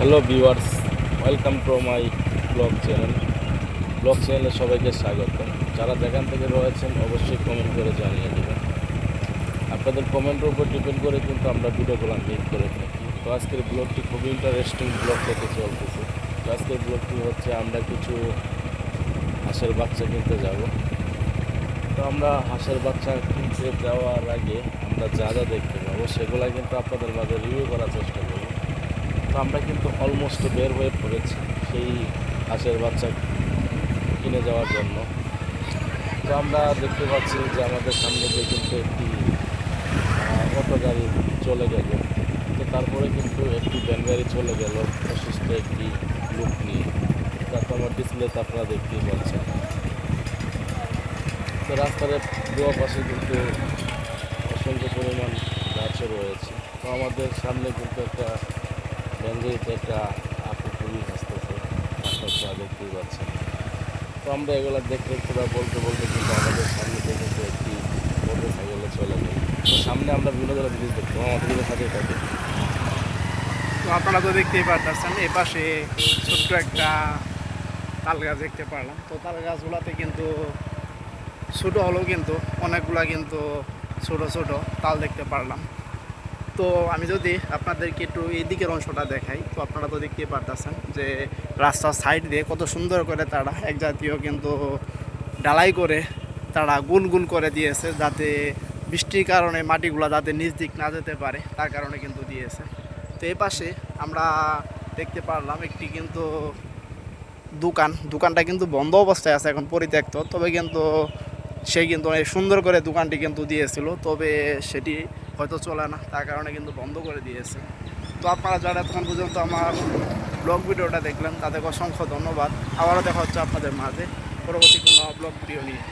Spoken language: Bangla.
Hello viewers welcome to my blog channel blog চ্যানেলে সবাইকে স্বাগত যারা যেখান থেকে রয়েছেন, অবশ্যই কমেন্ট করে জানিয়ে দেবেন। আপনাদের কমেন্টের উপর ডিপেন্ড করে কিন্তু আমরা ভিডিওগুলো মেক করে থাকি। তো আজকের ব্লগটি খুবই ইন্টারেস্টিং ব্লগ থেকে চলতেছে। তো আজকের ব্লগটি হচ্ছে, আমরা কিছু হাঁসের বাচ্চা কিনতে যাব। তো আমরা হাঁসের বাচ্চা কিনতে যাওয়ার আগে আমরা যা যা দেখতে পাবো সেগুলো কিন্তু আপনাদের মাঝে রিভিউ করার চেষ্টা করব। তো আমরা কিন্তু অলমোস্ট বের হয়ে পড়েছি সেই হাঁসের বাচ্চা কিনে যাওয়ার জন্য। তো আমরা দেখতে পাচ্ছি যে আমাদের সামনে দিয়ে কিন্তু একটি অটো গাড়ি চলে গেল। তো তারপরে কিন্তু একটি ভ্যান গাড়ি চলে গেল অসুস্থ একটি লোক নিয়ে। তারপর আমার ডিসপ্লেতে আপনারা দেখতেই পাচ্ছেন। তো রাস্তার দোয়া পাশে কিন্তু অসংখ্য পরিমাণ গাছও রয়েছে। তো আমাদের সামনে কিন্তু একটা ব্যাঙ্গাইতে একটা আপু খুবই হাসতেছে দেখতেই পাচ্ছেন তো আমরা এগুলো দেখতে দেখতে বা বলতে বলতে কিন্তু আমাদের সামনে কিন্তু একটি মোটর সাইকেলে চলে গেল। তো সামনে আমরা বিভিন্ন ধরনের জিনিস দেখতাম আমাদের বিভিন্ন সাথে থাকে তো আপনারা তো দেখতেই পারতেছেন, এই পাশে ছোট্ট একটা তাল গাছ দেখতে পারলাম। তো তাল গাছগুলোতে কিন্তু ছোটো হলেও কিন্তু অনেকগুলা কিন্তু ছোট ছোট তাল দেখতে পারলাম। তো আমি যদি আপনাদেরকে একটু এই দিকের অংশটা দেখাই, তো আপনারা তো দেখতেই পারতেছেন যে রাস্তার সাইড দিয়ে কত সুন্দর করে তারা এক জাতীয় কিন্তু ডালাই করে তারা গুল গুল করে দিয়েছে যাতে বৃষ্টির কারণে মাটিগুলো যাতে নিচ দিক না যেতে পারে, তার কারণে কিন্তু দিয়েছে। তো এই পাশে আমরা দেখতে পারলাম একটি কিন্তু দোকান, দোকানটা কিন্তু বন্ধ অবস্থায় আছে এখন পরিত্যক্ত, তবে কিন্তু সে কিন্তু অনেক সুন্দর করে দোকানটি কিন্তু দিয়েছিল, তবে সেটি হয়তো চলে না, তার কারণে কিন্তু বন্ধ করে দিয়েছে। তো আপনারা যারা এতক্ষণ পর্যন্ত আমার ব্লগ ভিডিওটা দেখলেন, তাদেরকে অসংখ্য ধন্যবাদ। আবারও দেখা হচ্ছে আপনাদের মাঝে। পরবর্তী কোনো ব্লগ ভিডিও নিয়ে।